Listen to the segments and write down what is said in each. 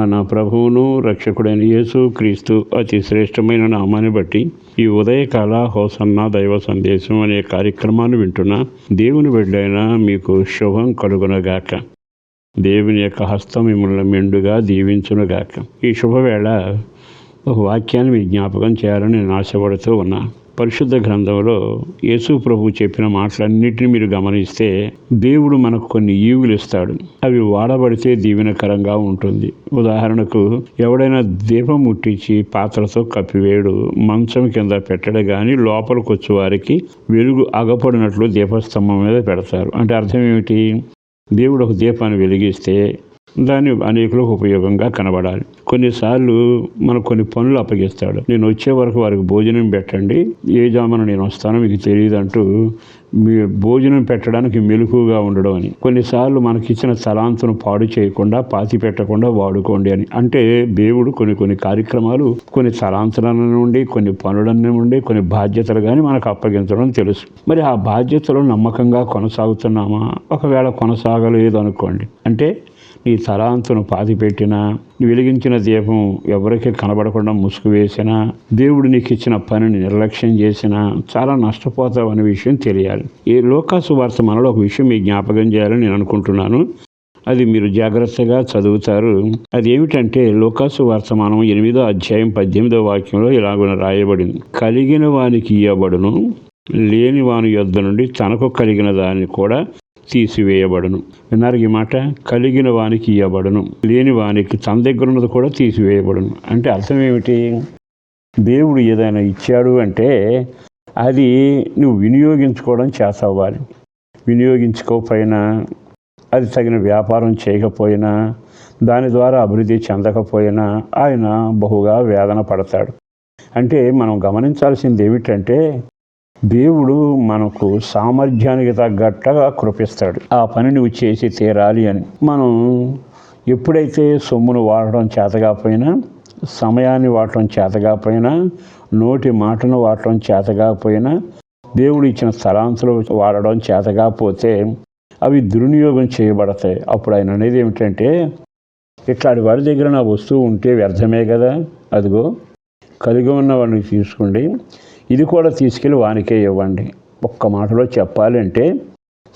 మన ప్రభువును రక్షకుడైన యేసు క్రీస్తు అతి శ్రేష్టమైన నామాన్ని బట్టి ఈ ఉదయకాల హోసన్న దైవ సందేశం అనే కార్యక్రమాన్ని వింటున్న దేవుని బిడ్డైనా మీకు శుభం కలుగునగాక. దేవుని యొక్క హస్తం మిమ్మల్ని మెండుగా దీవించునుగాక. ఈ శుభవేళ ఒక వాక్యాన్ని మీ జ్ఞాపకం చేయాలని నేను ఆశపడుతూ ఉన్నాను పరిశుద్ధ గ్రంథంలో యేసు ప్రభు చెప్పిన మాటలన్నింటినీ మీరు గమనిస్తే దేవుడు మనకు కొన్ని ఈవులు ఇస్తాడు. అవి వాడబడితే దీవెనకరంగా ఉంటుంది. ఉదాహరణకు ఎవడైనా దీపం ముట్టించి పాత్రతో కప్పివేయడు మంచం కింద పెట్టడు కానీ లోపలికి వచ్చే వారికి వెలుగు అగపడినట్లు దీపస్తంభం మీద పెడతారు. అంటే అర్థం ఏమిటి? దేవుడు ఒక దీపాన్ని వెలిగిస్తే దాన్ని అనేకులకు ఉపయోగంగా కనబడాలి. కొన్నిసార్లు మనకు కొన్ని పనులు అప్పగిస్తాడు. నేను వచ్చే వరకు వారికి భోజనం పెట్టండి. ఏ జామున నేను వస్తానో మీకు తెలియదు అంటూ మీ భోజనం పెట్టడానికి మెలకుగా ఉండడం అని. కొన్నిసార్లు మనకిచ్చిన తలాంతును పాడు చేయకుండా పాతి పెట్టకుండా వాడుకోండి అని. అంటే దేవుడు కొన్ని కొన్ని కార్యక్రమాలు కొన్ని తలాంతుల నుండి కొన్ని పనుల నుండి కొన్ని బాధ్యతలు కానీ మనకు అప్పగించడం తెలుసు. మరి ఆ బాధ్యతలు నమ్మకంగా కొనసాగుతున్నామా? ఒకవేళ కొనసాగలేదు అనుకోండి. అంటే నీ తలాంతును పాతిపెట్టినా వెలిగించిన దీపం ఎవరికి కనబడకుండా ముసుగు వేసినా దేవుడు నీకు ఇచ్చిన పనిని నిర్లక్ష్యం చేసినా చాలా నష్టపోతావు అనే విషయం తెలియాలి. ఈ లోకాసు వార్త మనలో ఒక విషయం మీ జ్ఞాపకం చేయాలని నేను అనుకుంటున్నాను. అది మీరు జాగ్రత్తగా చదువుతారు. అది ఏమిటంటే లోకాసు వర్తమానం ఎనిమిదో అధ్యాయం పద్దెనిమిదో వాక్యంలో ఇలాగున రాయబడింది. కలిగిన వానికి ఇవ్వబడును లేని వాని యొద్ద నుండి తనకు కలిగిన దాన్ని కూడా తీసివేయబడును. విన్నారు ఈ మాట? కలిగిన వానికి ఇవ్వబడును లేని వానికి తన దగ్గర ఉన్నది కూడా తీసివేయబడును. అంటే అర్థం ఏమిటి? దేవుడు ఏదైనా ఇచ్చాడు అంటే అది నువ్వు వినియోగించుకోవడం చేసవ్వాలి వినియోగించుకోకపోయినా అది తగిన వ్యాపారం చేయకపోయినా దాని ద్వారా అభివృద్ధి చెందకపోయినా ఆయన బహుగా వేదన పడతాడు. అంటే మనం గమనించాల్సింది ఏమిటంటే దేవుడు మనకు సామర్థ్యానికి తగ్గట్టుగా కృపిస్తాడు. ఆ పని నువ్వు చేసి తీరాలి అని. మనం ఎప్పుడైతే సొమ్మును వాడడం చేతగాపోయినా సమయాన్ని వాడటం చేతగాపోయినా నోటి మాటను వాడటం చేతగాపోయినా దేవుడు ఇచ్చిన స్థలాంతులు వాడడం చేతగాపోతే అవి దుర్వినియోగం చేయబడతాయి. అప్పుడు ఆయన అనేది ఏమిటంటే ఇట్లాంటి వారి దగ్గర నా వస్తువు ఉంటే వ్యర్థమే కదా. అదిగో కలిగి ఉన్న వాడిని తీసుకోండి. ఇది కూడా తీసుకెళ్ళి వానికే ఇవ్వండి. ఒక్క మాటలో చెప్పాలంటే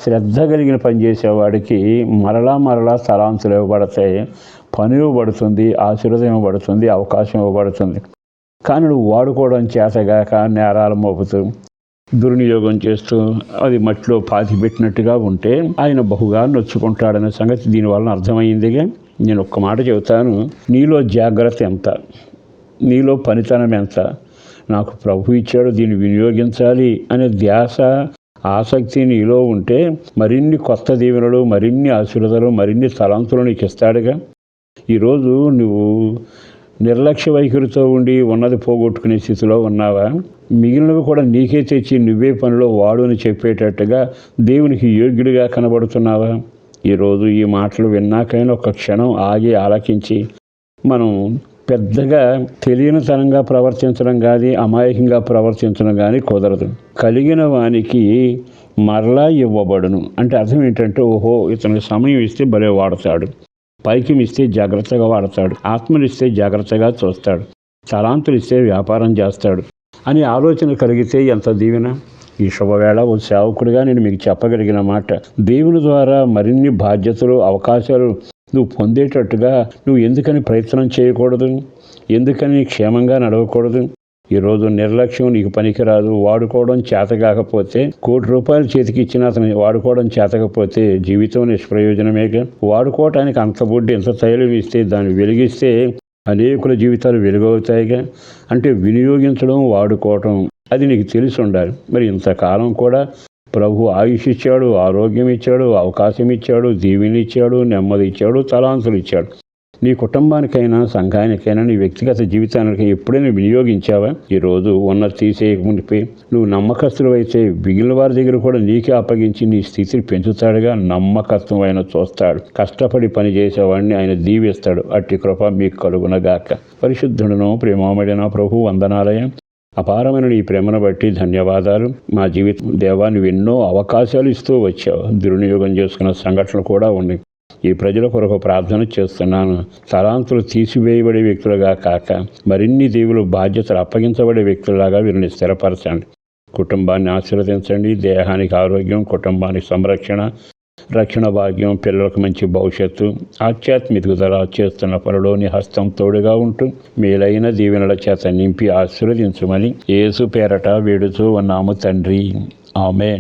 శ్రద్ధ కలిగిన పని చేసేవాడికి మరలా మరలా తలాంతులు ఇవ్వబడతాయి. పని ఇవ్వబడుతుంది ఆశీర్వదం ఇవ్వబడుతుంది అవకాశం ఇవ్వబడుతుంది. కానీ నువ్వు వాడుకోవడం చేతగాక నేరాలు మోపుతూ దుర్వినియోగం చేస్తూ అది మట్టిలో పాతి పెట్టినట్టుగా ఉంటే ఆయన బహుగా నొచ్చుకుంటాడనే సంగతి దీనివల్ల అర్థమైందిగా నేను ఒక్క మాట చెబుతాను. నీలో జాగ్రత్త ఎంత? నీలో పనితనం ఎంత? నాకు ప్రభు ఇచ్చాడు దీన్ని వినియోగించాలి అనే ధ్యాస ఆసక్తి నీలో ఉంటే మరిన్ని కొత్త దీవెనలు మరిన్ని ఆశీర్వదలు మరిన్ని తలంతులు నీకు ఇస్తాడుగా. ఈరోజు నువ్వు నిర్లక్ష్య వైఖరితో ఉండి ఉన్నది పోగొట్టుకునే స్థితిలో ఉన్నావా? మిగిలినవి కూడా నీకే తెచ్చి నువ్వే పనిలో వాడు అని చెప్పేటట్టుగా దేవునికి యోగ్యుడిగా కనబడుతున్నావా? ఈరోజు ఈ మాటలు విన్నాకైనా ఒక క్షణం ఆగి ఆలకించి మనం పెద్దగా తెలియనితనంగా ప్రవర్తించడం కానీ అమాయకంగా ప్రవర్తించడం కానీ కుదరదు. కలిగిన వానికి మరలా ఇవ్వబడును. అంటే అర్థం ఏంటంటే ఓహో ఇతనికి సమయం ఇస్తే భలే వాడతాడు. పైకి ఇస్తే జాగ్రత్తగా వాడతాడు. ఆత్మనిస్తే జాగ్రత్తగా చూస్తాడు. తలాంతులు ఇస్తే వ్యాపారం చేస్తాడు. అని ఆలోచన కలిగితే ఎంత దీవెన? ఈ శుభవేళ ఓ సేవకుడిగా నేను మీకు చెప్పగలిగిన మాట. దేవుని ద్వారా మరిన్ని బాధ్యతలు అవకాశాలు నువ్వు పొందేటట్టుగా నువ్వు ఎందుకని ప్రయత్నం చేయకూడదు? ఎందుకని క్షేమంగా నడవకూడదు? ఈరోజు నిర్లక్ష్యం నీకు పనికిరాదు. వాడుకోవడం చేతకాకపోతే కోటి రూపాయలు చేతికి ఇచ్చిన అతను వాడుకోవడం చేతకపోతే జీవితం నిష్ప్రయోజనమేగా. వాడుకోవటానికి అంత బుడ్డి ఎంత తైలం ఇస్తే దాన్ని వెలిగిస్తే అనేకుల జీవితాలు వెలుగవుతాయిగా. అంటే వినియోగించడం వాడుకోవటం అది నీకు తెలిసి ఉండాలి. మరి ఇంతకాలం కూడా ప్రభు ఆయుష్ ఇచ్చాడు ఆరోగ్యం ఇచ్చాడు అవకాశం ఇచ్చాడు దీవెని ఇచ్చాడు నెమ్మది ఇచ్చాడు తలాంతులు ఇచ్చాడు నీ కుటుంబానికైనా సంఘానికైనా నీ వ్యక్తిగత జీవితానికి ఎప్పుడైనా వినియోగించావా? ఈరోజు ఉన్న తీసేయకుండిపోయి నువ్వు నమ్మకస్తులు అయితే మిగిలిన వారి దగ్గర కూడా నీకే అప్పగించి నీ స్థితిని పెంచుతాడుగా నమ్మకత్వం ఆయన చూస్తాడు. కష్టపడి పని చేసేవాడిని ఆయన దీవిస్తాడు. అట్టి కృప మీకు కలుగునగాక. పరిశుద్ధుడును ప్రేమామడిన ప్రభు వందనాలయం అపారమైన నీ ప్రేమను బట్టి ధన్యవాదాలు. మా జీవితం దేవా ఎన్నో అవకాశాలు ఇస్తూ వచ్చావు. దుర్వినియోగం చేసుకున్న సంఘటనలు కూడా ఉన్నాయి. ఈ ప్రజల కొరకు ప్రార్థన చేస్తున్నాను. తలాంతులు తీసివేయబడే వ్యక్తులుగా కాక మరిన్ని దేవులు బాధ్యతలు అప్పగించబడే వ్యక్తులాగా వీరిని స్థిరపరచండి. కుటుంబాన్ని ఆశీర్వదించండి. దేహానికి ఆరోగ్యం కుటుంబానికి సంరక్షణ రక్షణ భాగ్యం పిల్లలకు మంచి భవిష్యత్తు ఆధ్యాత్మికతల చేస్తున్న పనిలోని హస్తం తోడుగా ఉంటూ మేలైన దీవెనల చేత నింపి ఆశీర్వదించమని ఏసు పేరట వేడుతూ ఉన్నాము తండ్రి. ఆమె